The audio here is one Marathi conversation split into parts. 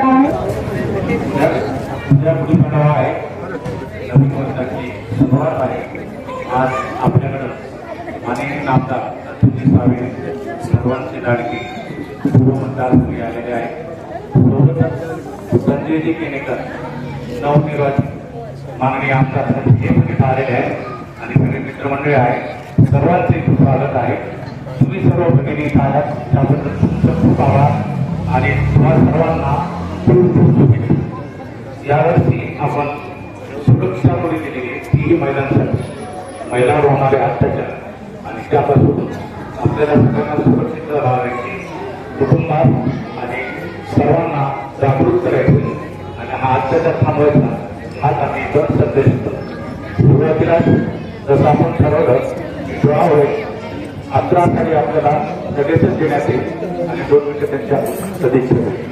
आहे. आहे नवीन वर्षाची सुरुवात आहे. आज आपल्याकडं माननीय नामदार अतुलजी सावे सर्वांचे लाडके आलेले आहेत. सोबतच संजयजी केनेकर नवनिर्वाचित माननीय आमदार हे आलेले आहेत. आणि सगळे मित्रमंडळी आहेत. सर्वांचे खूप स्वागत आहे. तुम्ही सर्व भगिनी आहात. त्याबद्दल तुमचं खूप आभार. आणि तुम्हा सर्वांना यावर्षी आपण सुरक्षा मुळे दिलेली तीही महिलांसाठी. महिलांवर होणारे अत्याचार आणि त्यापासून आपल्याला सगळ्यांना सुरक्षित राहण्याची कुटुंबात आणि सर्वांना जागृत करायचे. आणि हा अत्याचार थांबवायचा हाच आम्ही दर संदेश सुरुवातीला जसं आपण ठरवलं विवाह होईल अकरासाठी आपल्याला लगेचच देण्यात येईल आणि दोन मिनिटं त्यांच्या सदिच्छा होईल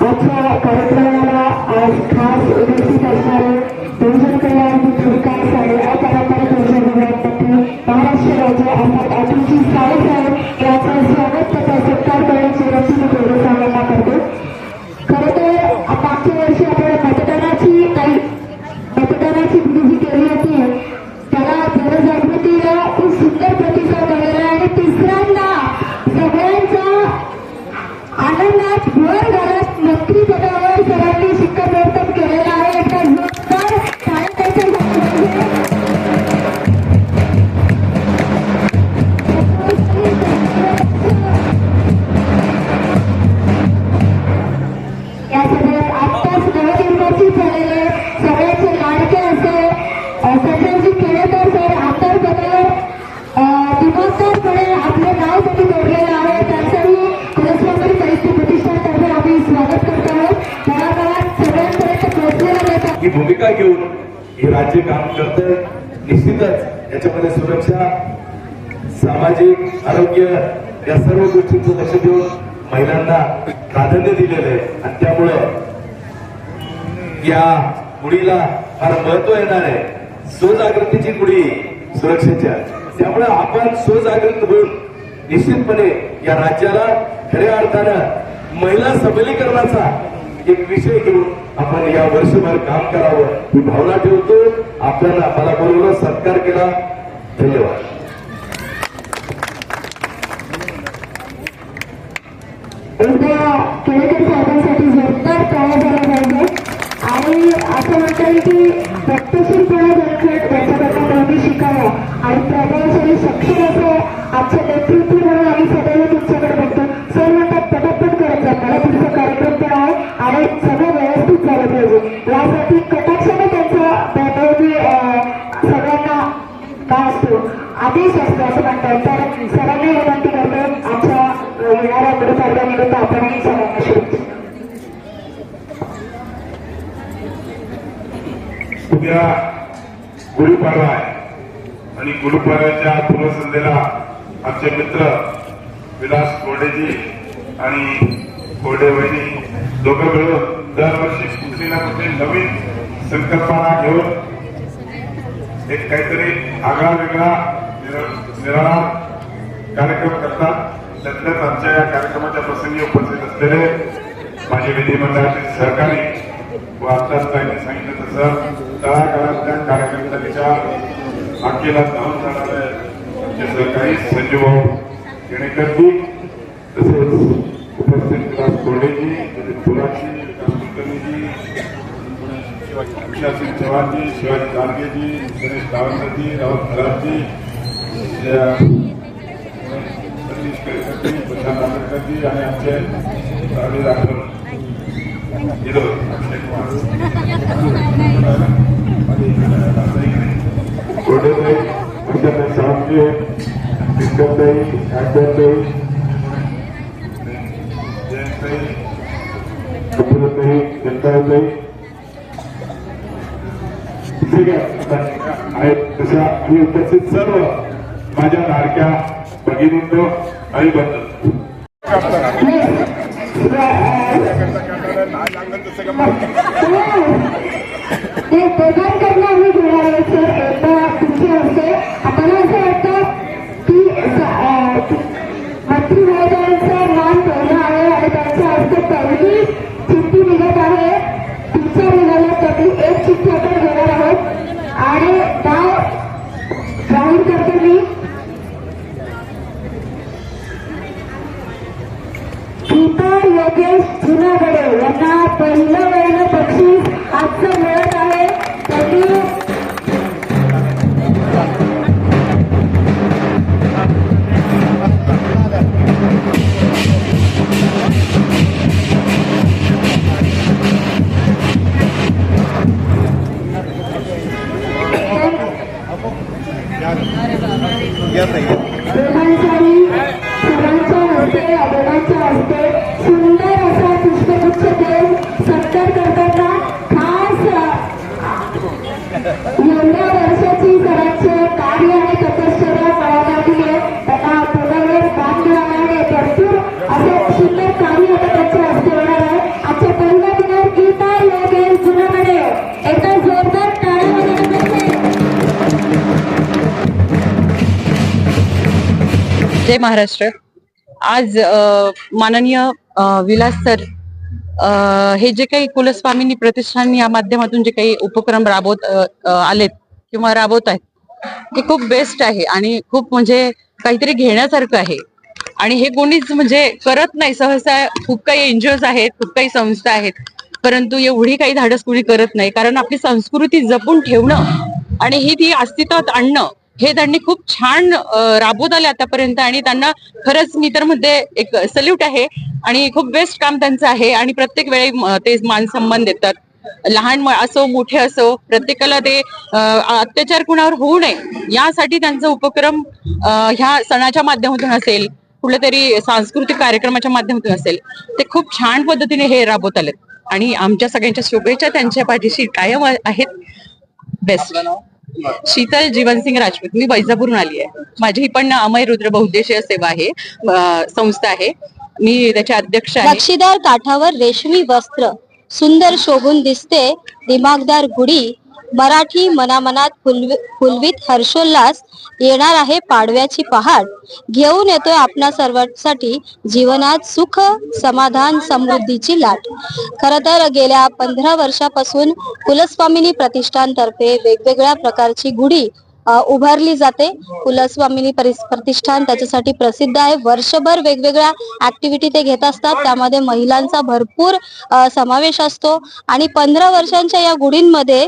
आजच्या कार्यक्रमाला आज खास उपस्थित असणारे बहुजन कल्याण विकास साडे भूमिका घेऊन हे राज्य काम करत निश्चितच याच्यामध्ये सुरक्षा सामाजिक आरोग्य या सर्व गोष्टींचं लक्ष देऊन महिलांना प्राधान्य दिलेलं आहे. आणि त्यामुळं या गुढीला फार महत्त्व येणार आहे. स्वजागृतीची गुढी सुरक्षेच्या. त्यामुळे आपण स्वजागृत होऊन निश्चितपणे या राज्याला खऱ्या अर्थानं महिला सबलीकरणाचा एक विषय घेऊन आपण या वर्षभर काम करावं ही भावना ठेवतो. आपल्याला मला बरोबर सत्कार केला. धन्यवाद. एकदा केळकर साहेबांसाठी जोरदार टाळ्या झाला पाहिजे. आणि असं म्हणता येईल की प्रत्यक्षपणे धनखड त्यांच्याकडनं नेहमी शिकावं. आणि प्रभावशाली सक्षम असं आमचं नेतृत्व आदेश असतो असं म्हणतात तर सरांनी विनंती करतो आमच्या येणाऱ्या गुरुपर्वानिमित्त आपणही सरांना शुभेच्छा उद्या गुढीपाडवा आहे. आणि गुढीपाडव्याच्या पूर्वसंध्येला आमचे मित्र विलास कोरडेजी आणि कोरडे वहिनी दोघं मिळून दरवर्षी कुठली ना कुठली नवीन संकल्पना घेऊन एक काहीतरी आगळा वेगळा निराळा कार्यक्रम करतात. त्यातल्याच आमच्या या कार्यक्रमाच्या प्रसंगी उपस्थित असलेले माझे विधिमंडळाचे सहकारी व आत्ताच त्यांनी सांगितलं तसं तळागाळातल्या कार्यकर्त्यांच्या अखेला धावून जाणारे आमचे सहकारी संजू भाऊ केणेकरजी तसेच उपस्थित विलास कोर्डेजी तसेच पुराची विकास कुलकर्णीजी विशासिंग चव्हाणजी शिवाजी गाडगेजी गणेश दावरकरजी राहुल खराबजी सतीश आणि आमचे राणी राठोड हिरो अक्षय कुमार कोडेताई आहेत तशा उपस्थित सर्व माझ्या लाडक्या भगिनींनो आणि बंधू. ते दोघांकडनं आम्ही घेणार आहे त्या एकदा तुमचे मी. योगेश जुनागडे यांना पहिलं वर्ण बक्षीस आजचं मिळत एवढ्या वर्षाची सरांचे कार्य आणि तपश्चर्या त्यांना भरपूर सुंदर कार्य आता त्यांच्या हस्ते होणार आहे. आजच्या पहिल्या दिनात गीता योगेश जोरदार जय महाराष्ट्र. आज माननीय विलास सर हे जे काही कुलस्वामिनी प्रतिष्ठान या माध्यमातून जे काही उपक्रम राबवत आलेत किंवा राबवत आहेत ते खूप बेस्ट आहे आणि खूप म्हणजे काहीतरी घेण्यासारखं आहे. आणि हे कोणीच म्हणजे करत नाही. सहसा खूप काही एनजीओज आहेत खूप काही संस्था आहेत परंतु एवढी काही धाडस कुणी करत नाही. कारण आपली संस्कृती जपून ठेवणं आणि ही ती अस्तित्वात आणणं हे त्यांनी खूप छान राबवत आले आतापर्यंत आणि त्यांना खरंच मी तर मध्ये एक सल्यूट आहे आणि खूप बेस्ट काम त्यांचं आहे आणि प्रत्येक वेळी ते मान सन्मान देतात. लहान म- असो मोठे असो प्रत्येकाला ते अत्याचार कुणावर होऊ नये यासाठी त्यांचा उपक्रम ह्या सणाच्या माध्यमातून असेल कुठल्या तरी सांस्कृतिक कार्यक्रमाच्या माध्यमातून असेल ते खूप छान पद्धतीने हे राबवत आलेत. आणि आमच्या सगळ्यांच्या शुभेच्छा त्यांच्या पाठीशी कायम आहेत. बेस्ट. शीतल जीवनसिंग राजपूत मी वैजापूरून आली आहे. माझी पण अमय रुद्र बहुद्देशीय सेवा आहे संस्था आहे. मी त्याचे अध्यक्ष आहे. नक्षीदार काठावर रेशमी वस्त्र सुंदर शोभून दिसते दिमागदार गुढी मराठी मनामनात फुलवि फुलवीत हर्षोल्लास येणार आहे पाडव्याची पहाट. घेऊन येतोय आपणा सर्वांसाठी जीवनात सुख समाधान समृद्धीची लाट. खर तर गेल्या पंधरा वर्षापासून कुलस्वामिनी प्रतिष्ठानतर्फे वेगवेगळ्या प्रकारची गुढी उभारली जाते. कुलस्वामिनी प्रतिष्ठान त्याच्यासाठी प्रसिद्ध आहे. वर्षभर वेगवेगळ्या ऍक्टिव्हिटी ते घेत असतात. त्यामध्ये महिलांचा भरपूर समावेश असतो. आणि पंधरा वर्षांच्या या गुढींमध्ये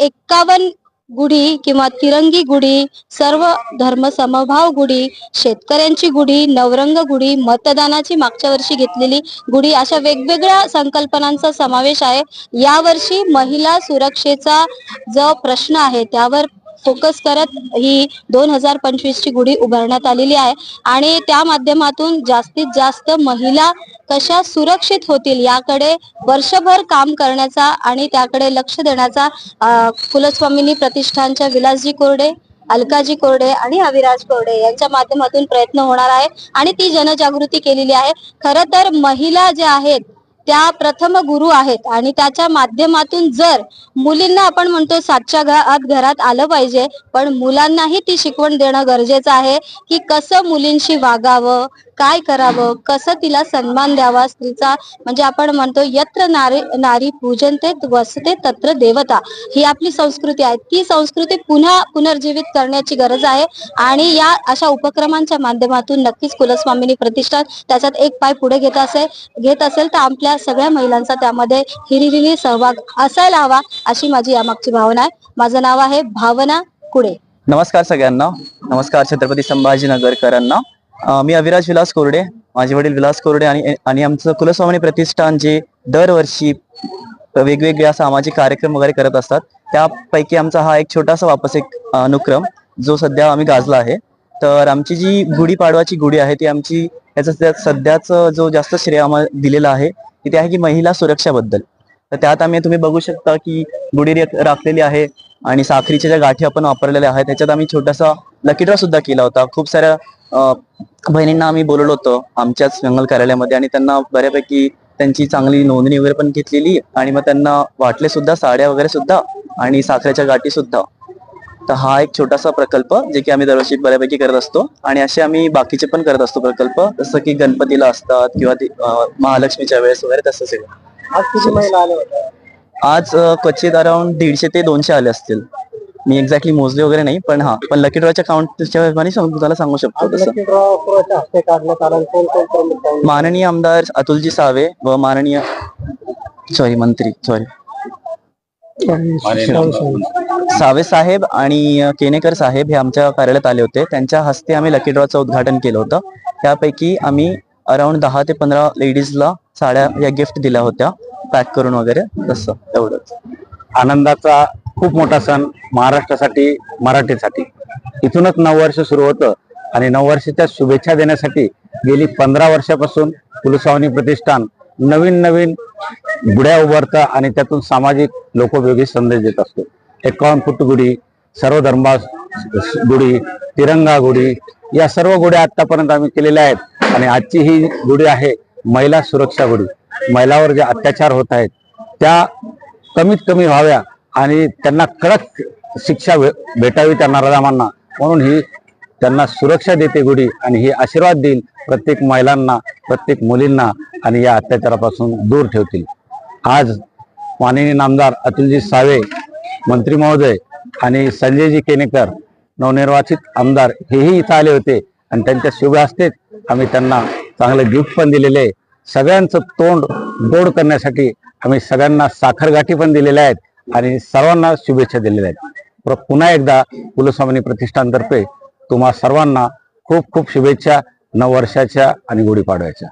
एक्कावन्न गुढी किंवा तिरंगी गुढी सर्व धर्म समभाव गुढी शेतकऱ्यांची गुढी नवरंग गुढी मतदानाची मागच्या वर्षी घेतलेली गुढी अशा वेगवेगळ्या संकल्पनांचा समावेश आहे. यावर्षी महिला सुरक्षेचा जो प्रश्न आहे त्यावर फोकस करत ही दोन हजार पंचवीस ची गुढी उभारण्यात आलेली आहे. आणि त्या माध्यमातून जास्तीत जास्त महिला कशा सुरक्षित होतील याकडे वर्षभर काम करण्याचा आणि त्याकडे लक्ष देण्याचा अ, कुलस्वामिनी प्रतिष्ठानच्या विलासजी कोरडे अलकाजी कोरडे आणि अविराज कोरडे यांच्या माध्यमातून प्रयत्न होणार आहे. आणि ती जनजागृती केलेली आहे. खर तर महिला ज्या आहेत त्या प्रथम गुरु आहेत. आणि त्याच्या माध्यमातून जर मुलींना आपण म्हणतो सातच्या घरात घरात आलं पाहिजे पण मुलांनाही ती शिकवण देणं गरजेचं आहे की कसं मुलींशी वागावं काय करावं? कसं तिला सन्मान द्यावा? स्त्रीचा म्हणजे आपण म्हणतो यत्र नारी नारी पूजनते वसते तत्र देवता. ही आपली संस्कृती आहे. ती संस्कृती पुन्हा पुनर्जीवित करण्याची गरज आहे. आणि या अशा उपक्रमांच्या माध्यमातून नक्कीच कुलस्वामिनी प्रतिष्ठान त्याच्यात एक पाय पुढे घेत असेल घेत असेल तर आपल्या सगळ्या महिलांचा त्यामध्ये हिरिरीने सहभाग असायला हवा अशी माझी यामागची भावना आहे. माझं नाव आहे भावना कुडे. नमस्कार सगळ्यांना. नमस्कार छत्रपती संभाजीनगरकरांना. मी अविराज विलास कोरडे माझे वडील विलास कोरडे आणि आणि आमचं कुलस्वामिनी प्रतिष्ठान जे दरवर्षी वेगवेगळ्या सामाजिक कार्यक्रम वगैरे करत असतात त्यापैकी आमचा हा एक छोटासा वापस एक अनुक्रम जो सध्या आम्ही गाजला आहे. तर आमची जी गुढीपाडवाची गुढी आहे ती आमची याचा सध्याचं जो जास्त श्रेय आम्हाला दिलेला आहे ती ते आहे की महिला सुरक्षाबद्दल. तर त्यात आम्ही तुम्ही बघू शकता की गुढी राखलेली आहे आणि साखरीच्या ज्या गाठी आपण वापरलेल्या आहेत त्याच्यात आम्ही छोटासा लकीड्रा सुद्धा केला होता. खूप साऱ्या बहिणींना आम्ही बोलवलं होतं आमच्याच मंगल कार्यालयामध्ये आणि त्यांना बऱ्यापैकी त्यांची चांगली नोंदणी वगैरे पण घेतलेली आणि मग त्यांना वाटले सुद्धा साड्या वगैरे सुद्धा आणि साखरेच्या गाठी सुद्धा. तर हा एक छोटासा प्रकल्प जे की आम्ही दरवर्षी बऱ्यापैकी करत असतो आणि असे आम्ही बाकीचे पण करत असतो प्रकल्प जसं की गणपतीला असतात किंवा महालक्ष्मीच्या वेळेस वगैरे तसं सगळं. आज किती महिला आज क्वचित अराउंड दीडशे ते दोनशे आले असतील. मी एक्झॅक्टली मोजले वगैरे नाही पण हा पण लकी ड्रॉच्या काउंटच्या हिशोबाने सांगू- तुम्हाला सांगू शकतो तसं? माननीय आमदार अतुलजी सावे व माननीय सॉरी मंत्री सॉरी सावे साहेब आणि केनेकर साहेब हे आमच्या कार्यालयात आले होते. त्यांच्या हस्ते आम्ही लकी ड्रॉचं उद्घाटन केलं होतं. त्यापैकी आम्ही अराउंड दहा ते पंधरा लेडीजला साड्या या गिफ्ट दिल्या होत्या पॅक करून वगैरे तसं एवढंच. आनंदाचा खूप मोठा सण महाराष्ट्रासाठी मराठीसाठी. इथूनच नववर्ष सुरू होतं आणि नववर्षाच्या शुभेच्छा देण्यासाठी गेली पंधरा वर्षापासून कुलस्वामी प्रतिष्ठान नवीन नवीन गुढ्या उभारतं आणि त्यातून सामाजिक लोकोपयोगी संदेश देत असतो. एकावन्न फूट गुढी सर्व धर्मा गुढी तिरंगा गुढी या सर्व गुढ्या आतापर्यंत आम्ही केलेल्या आहेत. आणि आजची ही गुढी आहे महिला सुरक्षा गुढी. महिलावर जे अत्याचार होत आहेत त्या कमीत कमी व्हाव्या आणि त्यांना कडक शिक्षा भे- भेटावी त्या नराधामांना. म्हणून ही त्यांना सुरक्षा देते गुढी आणि ही आशीर्वाद देईल प्रत्येक महिलांना प्रत्येक मुलींना आणि या अत्याचारापासून दूर ठेवतील. आज माननीय नामदार अतुलजी सावे मंत्री महोदय आणि संजयजी केनेकर नवनिर्वाचित आमदार हेही इथं आले होते आणि त्यांच्या शुभ हस्तेच आम्ही त्यांना चांगलं गिफ्ट पण दिलेले आहे. सगळ्यांचं तोंड गोड करण्यासाठी आम्ही सगळ्यांना साखरगाठी पण दिलेल्या आहेत. आणि सर्वांना शुभेच्छा दिलेल्या आहेत. पुन्हा एकदा कुलस्वामिनी प्रतिष्ठानतर्फे तुम्हा सर्वांना खूप खूप शुभेच्छा नववर्षाच्या आणि गुढीपाडव्याच्या.